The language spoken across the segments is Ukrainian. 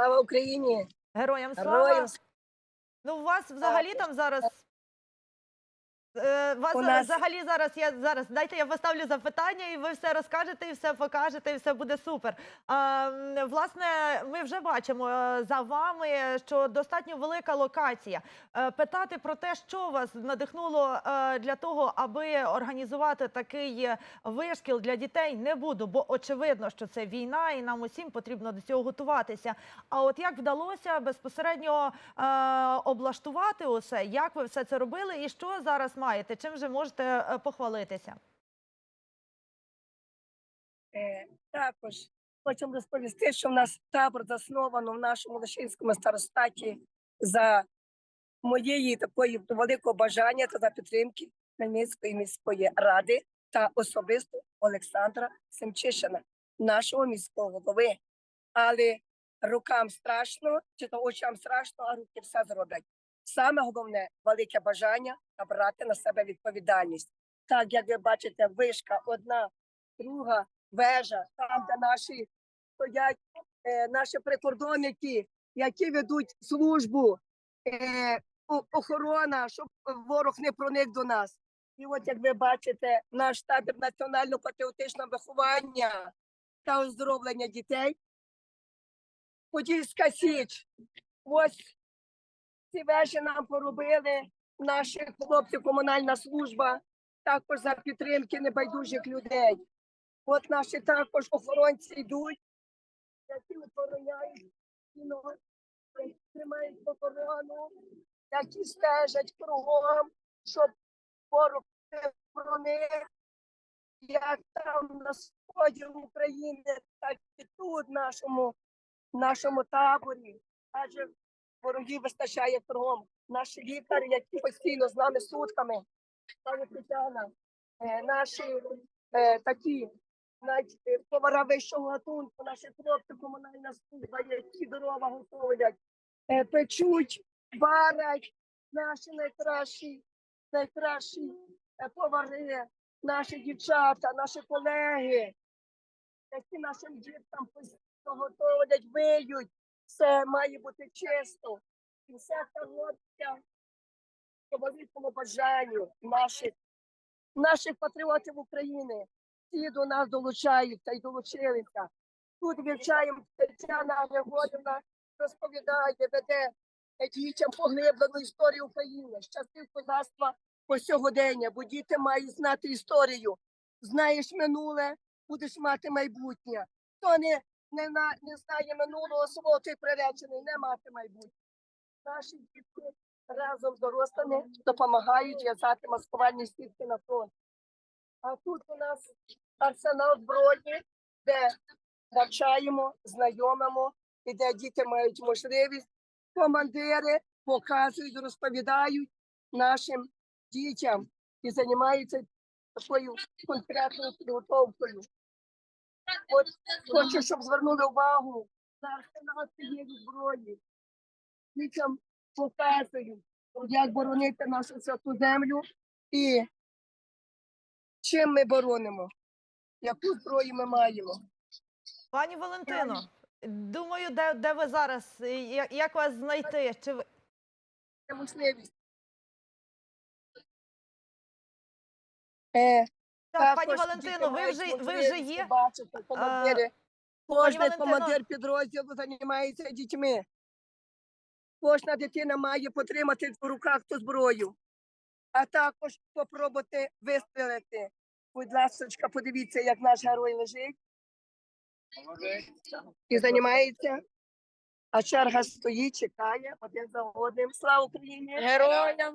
Слава Україні! Героям слава. Героям Ну, у вас взагалі там зараз. Е, вас У нас- взагалі зараз я зараз дайте я поставлю запитання, і ви все розкажете, і все покажете, і все буде супер. А, м, власне, ми вже бачимо е, за вами, що достатньо велика локація. Е, Питати про те, що вас надихнуло е, для того, аби організувати такий е, вишкіл для дітей, не буду, бо очевидно, що це війна, і нам усім потрібно до цього готуватися. А от як вдалося безпосередньо е, облаштувати усе, як ви все це робили, і що зараз маєте? Чим же можете е, похвалитися? Е, також хочемо розповісти, що в нас табор засновано в нашому Лишинському старостаті за моєї такої великого бажання та за підтримки Хмельницької міської ради та особисто Олександра Семчишина, нашого міського голови. Але рукам страшно, чи то очам страшно, а руки все зроблять. Саме головне велике бажання та брати на себе відповідальність. Так, як ви бачите, вишка одна, друга вежа, там, де наші стоять е, наші прикордонники, які ведуть службу, е, охорона, щоб ворог не проник до нас. І от як ви бачите, наш табір національно-патріотичного виховання та оздоровлення дітей. Подільська Січ. Ось ці вежі нам поробили наші хлопці, комунальна служба, також за підтримки небайдужих людей. От наші також охоронці йдуть, які охороняють кіно, тримають охорону, які стежать кругом, щоб ворог не проник, як там на сході України, так і тут, в нашому, нашому таборі. Адже ворогів вистачає кругом. Наші лікарі, які постійно з нами сутками, пані Тетяна, е, наші е, такі навіть повара вищого гатунку, наші хлопці, комунальна служба, які дрова готовлять, е, печуть, варять наші найкращі, найкращі е, повари, наші дівчата, наші колеги, які нашим діткам постійно готовлять, виють. Все має бути чисто. І все це робиться по великому бажанню наших, наших патріотів України. Всі до нас долучаються і долучилися. Тут вивчаємо Тетяна Григорівна розповідає, веде дітям поглиблену історію України, з часів козацтва по сьогодення, бо діти мають знати історію. Знаєш минуле, будеш мати майбутнє. Хто не, не, на, не знає минулого свого, той приречений, не мати майбутнє. Наші дітки разом з дорослими допомагають в'язати маскувальні сітки на фронт. А тут у нас арсенал зброї, де навчаємо, знайомимо, і де діти мають можливість. Командири показують, розповідають нашим дітям і займаються такою конкретною підготовкою. От хочу, щоб звернули увагу на арсенал цієї зброї. Дітям показують, як боронити нашу святу землю і чим ми боронимо, яку зброю ми маємо. Пані Валентино, думаю, де, де ви зараз? і я- Як вас знайти? Чи ви можливість. Е, так, пані також Валентино, ви вже ви вже є? побачити командири. Кожен Валентино- командир підрозділу займається дітьми. Кожна дитина має потримати в руках ту зброю, а також попробувати вистрелити. Будь ласка, подивіться, як наш герой лежить і займається. А черга стоїть, чекає один за одним. Слава Україні! Героям!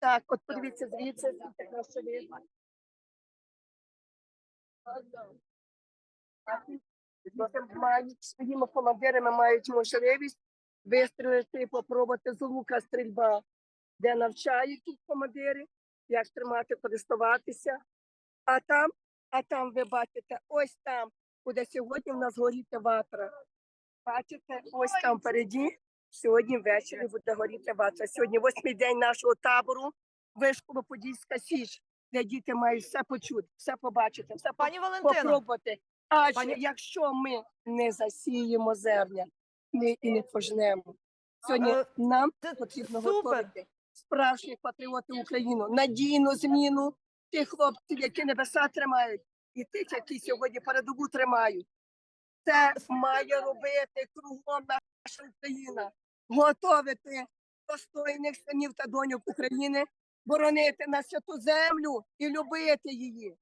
Так, от подивіться звідси, скільки краще видно. Мають своїми командирами мають можливість вистрілити і попробувати з лука стрільба, де навчають їх командири, як тримати, користуватися. А там, а там ви бачите, ось там, куди сьогодні в нас горіти ватра. Бачите, ось там впереді, сьогодні ввечері буде горіти ватра. Сьогодні восьмий день нашого табору, вишколо Подільська Січ, де діти мають все почути, все побачити, все Пані Валентино, попробувати. Адже Пані- якщо ми не засіємо зерня, ми і не пожнемо. Сьогодні Е, нам Це потрібно супер. готувати справжніх патріотів Україну, надійну зміну тих хлопців, які небеса тримають, і тих, які сьогодні передову тримають. Це має робити кругом наша Україна, готовити достойних синів та доньок України, боронити на святу землю і любити її.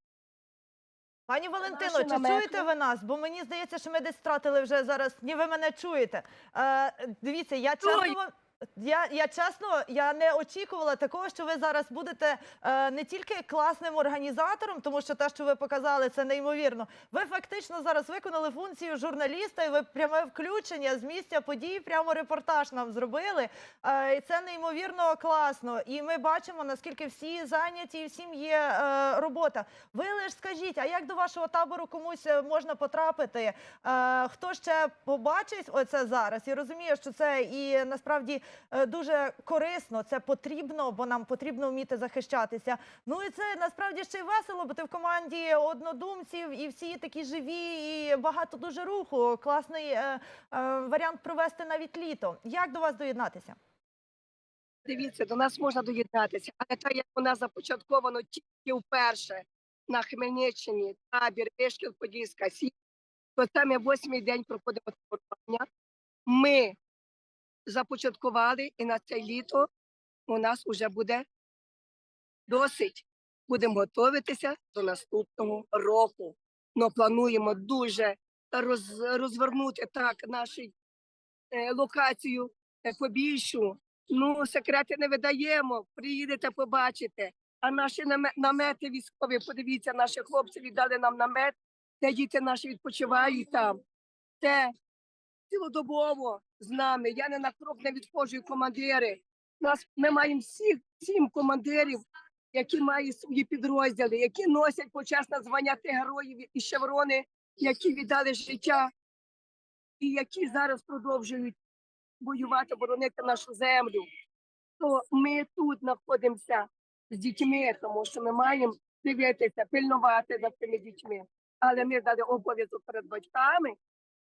Пані Валентино, чи чуєте ви нас? Бо мені здається, що ми десь втратили вже зараз. Ні, ви мене чуєте. Е, дивіться, я часто. Я, я чесно, я не очікувала такого, що ви зараз будете е, не тільки класним організатором, тому що те, що ви показали, це неймовірно. Ви фактично зараз виконали функцію журналіста, і ви пряме включення з місця подій, прямо репортаж нам зробили. Е, і це неймовірно класно. І ми бачимо, наскільки всі зайняті, і всім є е, робота. Ви лише скажіть, а як до вашого табору комусь е, можна потрапити? Е, хто ще побачить оце зараз і розуміє, що це і насправді дуже корисно, це потрібно, бо нам потрібно вміти захищатися. Ну і це насправді ще й весело, бо ти в команді однодумців, і всі такі живі, і багато дуже руху. Класний е, е, варіант провести навіть літо. Як до вас доєднатися? Дивіться, до нас можна доєднатися, але так як нас започатковано тільки вперше на Хмельниччині табір Вишкіл Подільська Сі, то саме восьмий день проходимо таборування. Ми започаткували, і на це літо у нас вже буде досить. Будемо готуватися до наступного року. Но плануємо дуже роз, розвернути так нашу е, локацію е, побільшу. Ну, секрети не видаємо. Приїдете, побачите. А наші намети військові, подивіться, наші хлопці віддали нам намет, де діти наші відпочивають там. Це цілодобово з нами. Я не на крок не відходжу, командири. Нас ми маємо всіх сім командирів, які мають свої підрозділи, які носять почесне звання тих героїв і шеврони, які віддали життя, і які зараз продовжують воювати, боронити нашу землю. То ми тут знаходимося з дітьми, тому що ми маємо дивитися, пильнувати за цими дітьми. Але ми дали обов'язок перед батьками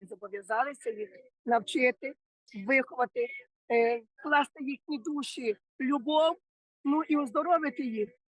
зобов'язалися їх навчити, виховати, е, вкласти їхні душі любов, ну і оздоровити їх.